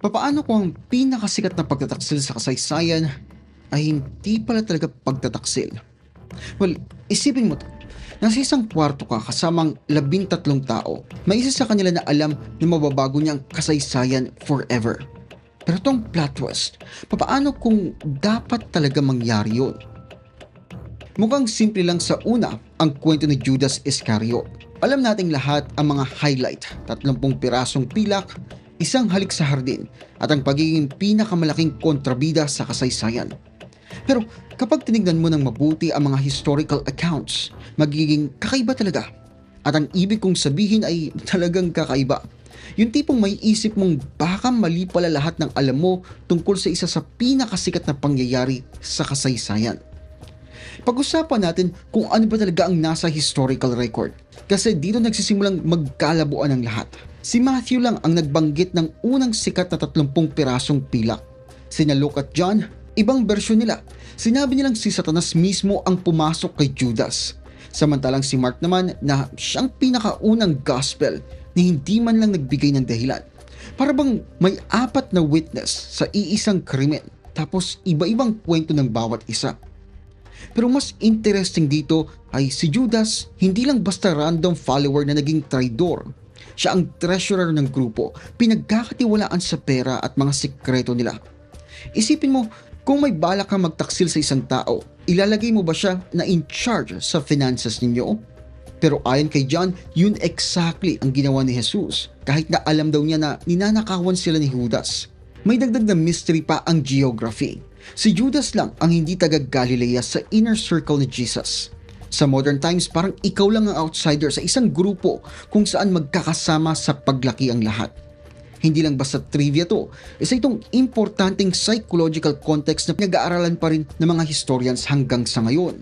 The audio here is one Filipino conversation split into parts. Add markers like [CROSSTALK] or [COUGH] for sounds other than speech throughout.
Papaano kung ang pinakasikat na pagtataksil sa kasaysayan ay hindi pala talaga pagtataksil? Well, isipin mo. Nasa isang kwarto ka kasamang labintatlong tao. May isa sa kanila na alam na mababago niya ang kasaysayan forever. Pero tong plot twist, papaano kung dapat talaga mangyari yun? Mukhang simple lang sa una ang kwento ni Judas Iscariot. Alam nating lahat ang mga highlight, 30 pirasong pilak, isang halik sa hardin, at ang pagiging pinakamalaking kontrabida sa kasaysayan. Pero kapag tinignan mo ng mabuti ang mga historical accounts, magiging kakaiba talaga. At ang ibig kong sabihin ay [LAUGHS] talagang kakaiba. Yung tipong may isip mong baka mali pala lahat ng alam mo tungkol sa isa sa pinakasikat na pangyayari sa kasaysayan. Pag-usapan natin kung ano ba talaga ang nasa historical record. Kasi dito nagsisimulang magkalabuan ang lahat. Si Matthew lang ang nagbanggit ng unang sikat na 30 pirasong pilak. Sina Luke at John, ibang bersyon nila. Sinabi nilang si Satanas mismo ang pumasok kay Judas. Samantalang si Mark naman na siyang pinakaunang gospel na hindi man lang nagbigay ng dahilan. Para bang may apat na witness sa iisang krimen tapos iba-ibang kwento ng bawat isa. Pero mas interesting dito ay si Judas hindi lang basta random follower na naging traidor. Siya ang treasurer ng grupo, pinagkakatiwalaan sa pera at mga sikreto nila. Isipin mo, kung may balak kang magtaksil sa isang tao, ilalagay mo ba siya na in charge sa finances ninyo? Pero ayon kay John, yun exactly ang ginawa ni Jesus kahit na alam daw niya na ninanakawan sila ni Judas. May dagdag na mystery pa ang geography. Si Judas lang ang hindi taga Galilea sa inner circle ni Jesus. Sa modern times, parang ikaw lang ang outsider sa isang grupo kung saan magkakasama sa paglaki ang lahat. Hindi lang basta trivia to, isa itong importanteng psychological context na pinag-aaralan pa rin ng mga historians hanggang sa ngayon.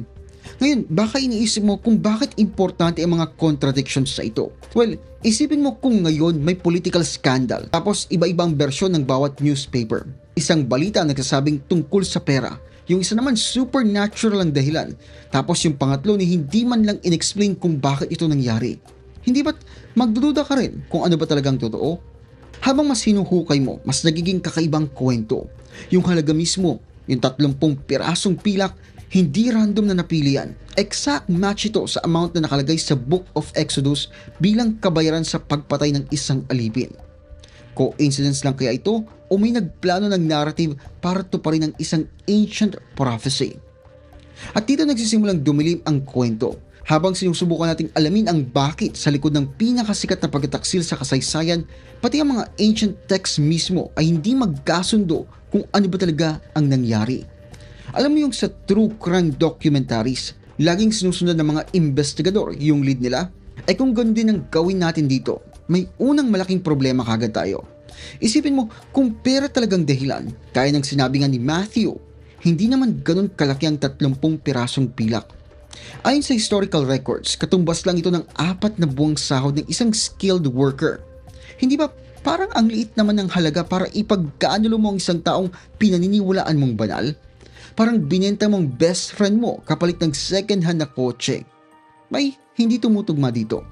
Ngayon, baka iniisip mo kung bakit importante ang mga contradictions sa ito. Well, isipin mo kung ngayon may political scandal, tapos iba-ibang bersyon ng bawat newspaper. Isang balita nagsasabing tungkol sa pera, yung isa naman supernatural ang dahilan, tapos yung pangatlo ni hindi man lang inexplain kung bakit ito nangyari. Hindi ba't magdududa ka rin kung ano ba talagang totoo? Habang mas hinuhukay mo, mas nagiging kakaibang kwento. Yung halaga mismo, yung 30 pirasong pilak, hindi random na napili yan. Exact match ito sa amount na nakalagay sa Book of Exodus bilang kabayaran sa pagpatay ng isang alipin. Coincidence lang kaya ito o may nagplano ng narrative para tuparin ang isang ancient prophecy? At dito nagsisimulang dumilim ang kwento habang sinusubukan nating alamin ang bakit sa likod ng pinakasikat na pagtataksil sa kasaysayan, pati ang mga ancient texts mismo ay hindi magkasundo kung ano ba talaga ang nangyari. Alam mo yung sa true crime documentaries, laging sinusunod ng mga investigador yung lead nila? Ay kung ganun din ang gawin natin dito, may unang malaking problema kagad tayo. Isipin mo, kung pera talagang dahilan, kaya ng sinabi nga ni Matthew, hindi naman ganun kalaki ang 30 pirasong pilak. Ayon sa historical records, katumbas lang ito ng apat na buwang sahod ng isang skilled worker. Hindi ba parang ang liit naman ng halaga para ipagkaanulo mo ang isang taong pinaniniwalaan mong banal? Parang binenta mong best friend mo kapalit ng second hand na kotse. May hindi tumutugma dito.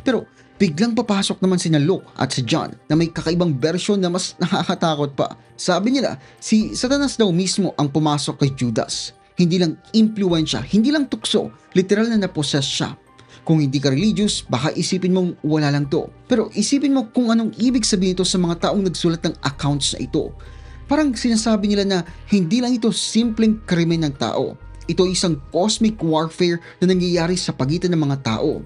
Pero biglang papasok naman si Luke at si John na may kakaibang version na mas nakakatakot pa. Sabi nila, si Satanas daw mismo ang pumasok kay Judas. Hindi lang impluensya, hindi lang tukso, literal na napossess siya. Kung hindi ka religious, baka isipin mong wala lang to. Pero isipin mo kung anong ibig sabihin ito sa mga taong nagsulat ng accounts na ito. Parang sinasabi nila na hindi lang ito simpleng krimen ng tao. Ito isang cosmic warfare na nangyayari sa pagitan ng mga tao.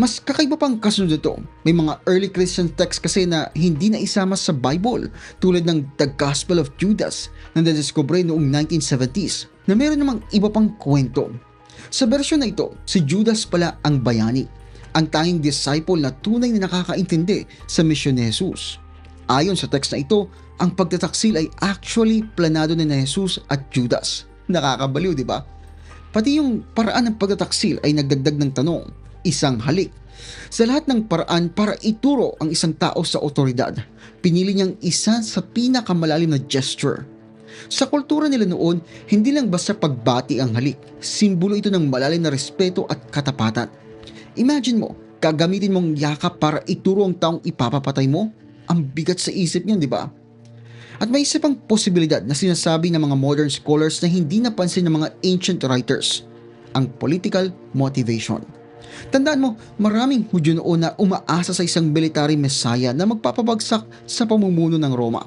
Mas kakaiba pang kasunod ito. May mga early Christian texts kasi na hindi na isama sa Bible tulad ng The Gospel of Judas na nadiskubre noong 1970s na meron namang iba pang kwento. Sa bersyon na ito, si Judas pala ang bayani, ang tanging disciple na tunay na nakakaintindi sa misyon ni Jesus. Ayon sa text na ito, ang pagtataksil ay actually planado ni Jesus at Judas. Nakakabaliw, di ba? Pati yung paraan ng pagtataksil ay nagdagdag ng tanong, isang halik. Sa lahat ng paraan para ituro ang isang tao sa otoridad, pinili niyang isa sa pinakamalalim na gesture sa kultura nila noon, hindi lang basta pagbati ang halik. Simbolo ito ng malalim na respeto at katapatan. Imagine mo, gagamitin mong yakap para ituro ang taong ipapapatay mo? ang bigat sa isip niyan, di ba? At may isa pang posibilidad na sinasabi ng mga modern scholars na hindi napansin ng mga ancient writers, ang political motivation. Tandaan mo, maraming Hudyo noon na umaasa sa isang military messiah na magpapabagsak sa pamumuno ng Roma.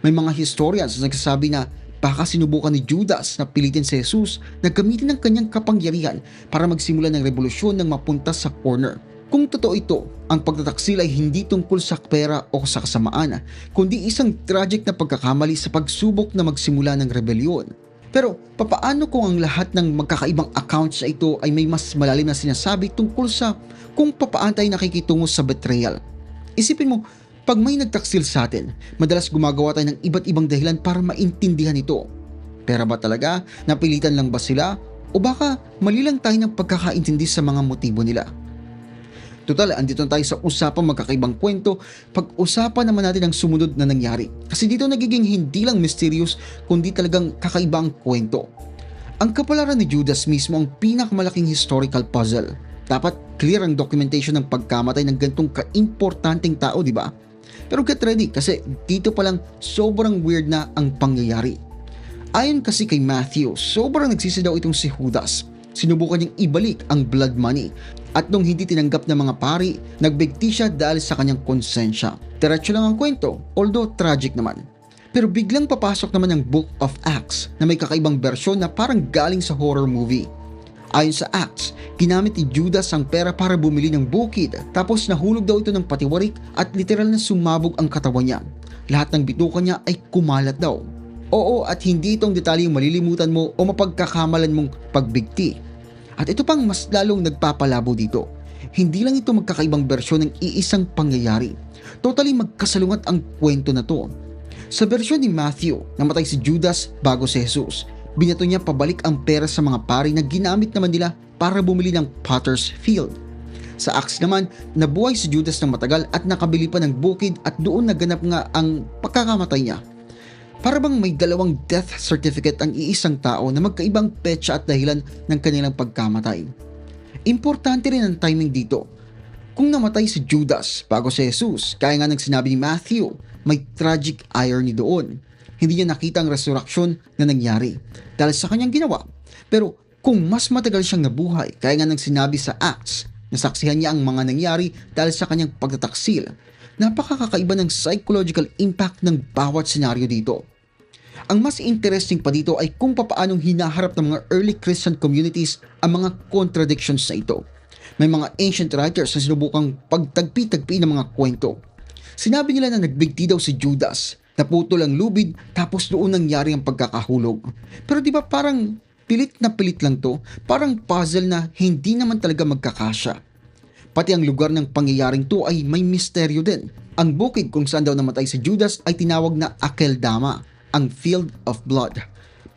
May mga historians na nagsasabi na baka sinubukan ni Judas na pilitin si Jesus na gamitin ang kanyang kapangyarihan para magsimula ng revolusyon ng mapunta sa corner. Kung totoo ito, ang pagtataksil ay hindi tungkol sa pera o sa kasamaan, kundi isang tragic na pagkakamali sa pagsubok na magsimula ng rebelyon. Pero papaano kung ang lahat ng magkakaibang accounts na ito ay may mas malalim na sinasabi tungkol sa kung papaano tayo nakikitungo sa betrayal? Isipin mo, pag may nagtaksil sa atin, madalas gumagawa tayo ng iba't ibang dahilan para maintindihan ito. Pera ba talaga? Napilitan lang ba sila? O baka mali lang tayo ng pagkakaintindi sa mga motibo nila? Total, andito tayo sa usapang magkakaibang kwento, pag-usapan naman natin ang sumunod na nangyari. Kasi dito nagiging hindi lang mysterious, kundi talagang kakaibang kwento. Ang kapalaran ni Judas mismo ang pinakamalaking historical puzzle. Dapat clear ang documentation ng pagkamatay ng gantong kaimportanteng tao, di ba? Pero get ready kasi dito pa lang sobrang weird na ang pangyayari. Ayon kasi kay Matthew, sobrang nagsisidaw itong si Judas. Sinubukan niyang ibalik ang blood money at nung hindi tinanggap ng mga pari, nagbigti siya dahil sa kanyang konsensya. Diretso lang ang kwento, although tragic naman. Pero biglang papasok naman ang Book of Acts na may kakaibang bersyon na parang galing sa horror movie. Ayon sa Acts, ginamit ni Judas ang pera para bumili ng bukid tapos nahulog daw ito ng patiwarik at literal na sumabog ang katawan niya. Lahat ng bituka niya ay kumalat daw. Oo at hindi itong detalyeng malilimutan mo o mapagkakamalan mong pagbigti. At ito pang mas lalong nagpapalabo dito. Hindi lang ito magkakaibang bersyon ng iisang pangyayari. Totally magkasalungat ang kwento na to. Sa bersyon ni Matthew, namatay si Judas bago si Jesus. Binato niya pabalik ang pera sa mga pari na ginamit naman nila para bumili ng potter's field. Sa Acts naman, nabuhay si Judas ng matagal at nakabili pa ng bukid at doon naganap nga ang pagkakamatay niya. Para bang may dalawang death certificate ang iisang tao na magkaibang petsa at dahilan ng kanilang pagkamatay. Importante rin ang timing dito. Kung namatay si Judas bago si Jesus, kaya nga ng sinabi ni Matthew, may tragic irony doon. Hindi niya nakita ang resurrection na nangyari dahil sa kanyang ginawa. Pero kung mas matagal siyang nabuhay, kaya nga ng sinabi sa Acts, nasaksihan niya ang mga nangyari dahil sa kanyang pagtataksil napakakakaiba ng psychological impact ng bawat senaryo dito. Ang mas interesting pa dito ay kung papaanong hinaharap ng mga early Christian communities ang mga contradictions na ito. May mga ancient writers na sinubukang pagtagpi-tagpi ng mga kwento. Sinabi nila na nagbigti daw si Judas, naputol ang lubid tapos doon nangyari ang pagkakahulog. Pero di ba parang pilit na pilit lang to, parang puzzle na hindi naman talaga magkakasya. Pati ang lugar ng pangyayaring to ay may misteryo din. Ang bukid kung saan daw namatay si Judas ay tinawag na Akeldama, ang Field of Blood.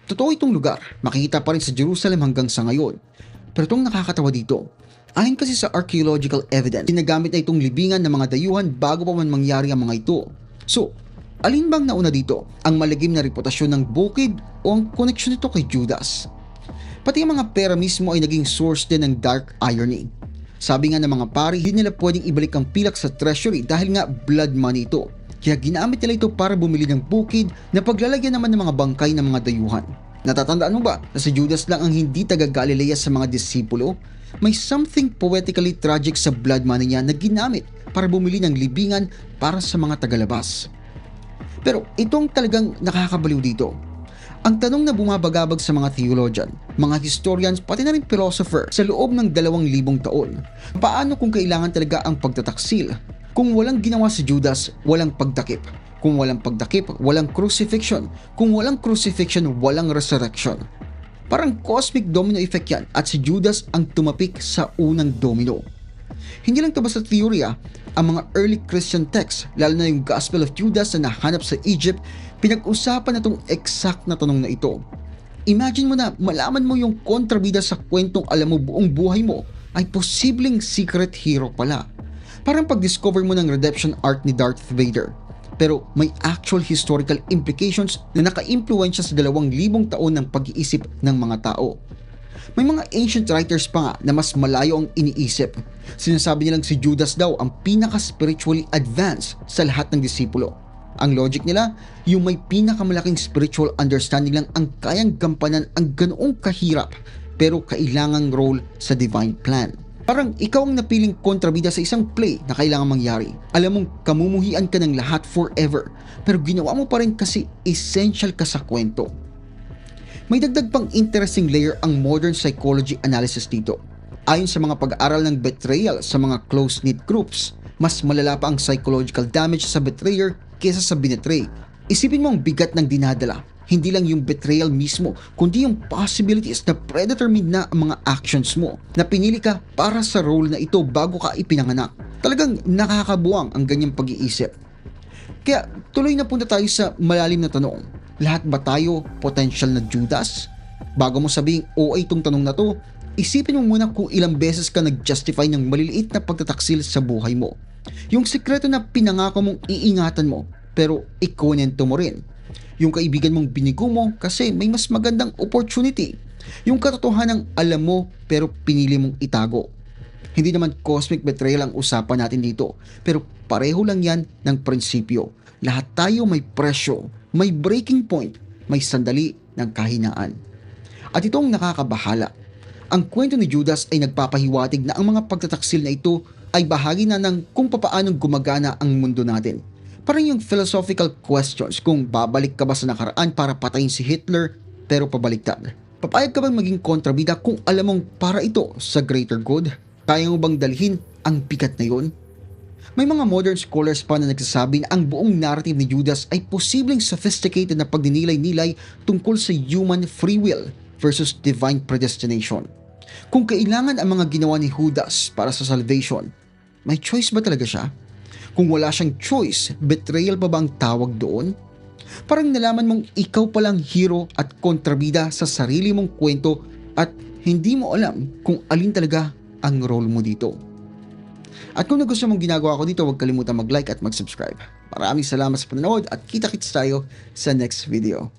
Totoo itong lugar, makikita pa rin sa Jerusalem hanggang sa ngayon. Pero itong nakakatawa dito, ayon kasi sa archaeological evidence, ginagamit na itong libingan ng mga dayuhan bago pa man mangyari ang mga ito. So, alin bang nauna dito? Ang malagim na reputasyon ng bukid o ang koneksyon nito kay Judas? Pati ang mga pera mismo ay naging source din ng dark irony. Sabi nga ng mga pari, hindi nila pwedeng ibalik ang pilak sa treasury dahil nga blood money ito. Kaya ginamit nila ito para bumili ng bukid na paglalagyan naman ng mga bangkay ng mga dayuhan. Natatandaan mo ba na si Judas lang ang hindi taga Galilea sa mga disipulo? May something poetically tragic sa blood money niya na ginamit para bumili ng libingan para sa mga tagalabas. Pero itong talagang nakakabaliw dito ang tanong na bumabagabag sa mga theologian, mga historians, pati na rin philosopher sa loob ng dalawang libong taon, paano kung kailangan talaga ang pagtataksil? Kung walang ginawa si Judas, walang pagdakip. Kung walang pagdakip, walang crucifixion. Kung walang crucifixion, walang resurrection. Parang cosmic domino effect yan at si Judas ang tumapik sa unang domino. Hindi lang ito basta theory ah. Ang mga early Christian texts, lalo na yung Gospel of Judas na nahanap sa Egypt, pinag-usapan na itong exact na tanong na ito. Imagine mo na malaman mo yung kontrabida sa kwentong alam mo buong buhay mo ay posibleng secret hero pala. Parang pag-discover mo ng redemption arc ni Darth Vader. Pero may actual historical implications na naka-impluensya sa dalawang libong taon ng pag-iisip ng mga tao. May mga ancient writers pa na mas malayo ang iniisip. Sinasabi nilang si Judas daw ang pinaka-spiritually advanced sa lahat ng disipulo. Ang logic nila, yung may pinakamalaking spiritual understanding lang ang kayang gampanan ang ganoong kahirap pero kailangang role sa divine plan. Parang ikaw ang napiling kontrabida sa isang play na kailangan mangyari. Alam mong kamumuhian ka ng lahat forever pero ginawa mo pa rin kasi essential ka sa kwento. May dagdag pang interesting layer ang modern psychology analysis dito. Ayon sa mga pag-aaral ng betrayal sa mga close-knit groups, mas malala pa ang psychological damage sa betrayer kesa sa binetray. Isipin mo ang bigat ng dinadala. Hindi lang yung betrayal mismo, kundi yung possibilities na predetermined na ang mga actions mo na pinili ka para sa role na ito bago ka ipinanganak. Talagang nakakabuwang ang ganyang pag-iisip. Kaya tuloy na punta tayo sa malalim na tanong. Lahat ba tayo potential na Judas? Bago mo sabing OA itong tanong na to, isipin mo muna kung ilang beses ka nag-justify ng maliliit na pagtataksil sa buhay mo. Yung sikreto na pinangako mong iingatan mo, pero ikunento mo rin. Yung kaibigan mong binigo mo kasi may mas magandang opportunity. Yung katotohanan alam mo pero pinili mong itago. Hindi naman cosmic betrayal ang usapan natin dito, pero pareho lang yan ng prinsipyo. Lahat tayo may presyo, may breaking point, may sandali ng kahinaan. At itong nakakabahala. Ang kwento ni Judas ay nagpapahiwatig na ang mga pagtataksil na ito ay bahagi na ng kung papaanong gumagana ang mundo natin. Parang yung philosophical questions kung babalik ka ba sa nakaraan para patayin si Hitler pero pabaliktad. Papayag ka bang maging kontrabida kung alam mong para ito sa greater good? Kaya mo bang dalhin ang bigat na yun? May mga modern scholars pa na nagsasabi na ang buong narrative ni Judas ay posibleng sophisticated na pagdinilay-nilay tungkol sa human free will versus divine predestination. Kung kailangan ang mga ginawa ni Judas para sa salvation, may choice ba talaga siya? Kung wala siyang choice, betrayal pa ba ang tawag doon? Parang nalaman mong ikaw palang hero at kontrabida sa sarili mong kwento at hindi mo alam kung alin talaga ang role mo dito. At kung nagustuhan mong ginagawa ko dito, huwag kalimutan mag-like at mag-subscribe. Maraming salamat sa panonood at kita-kits tayo sa next video.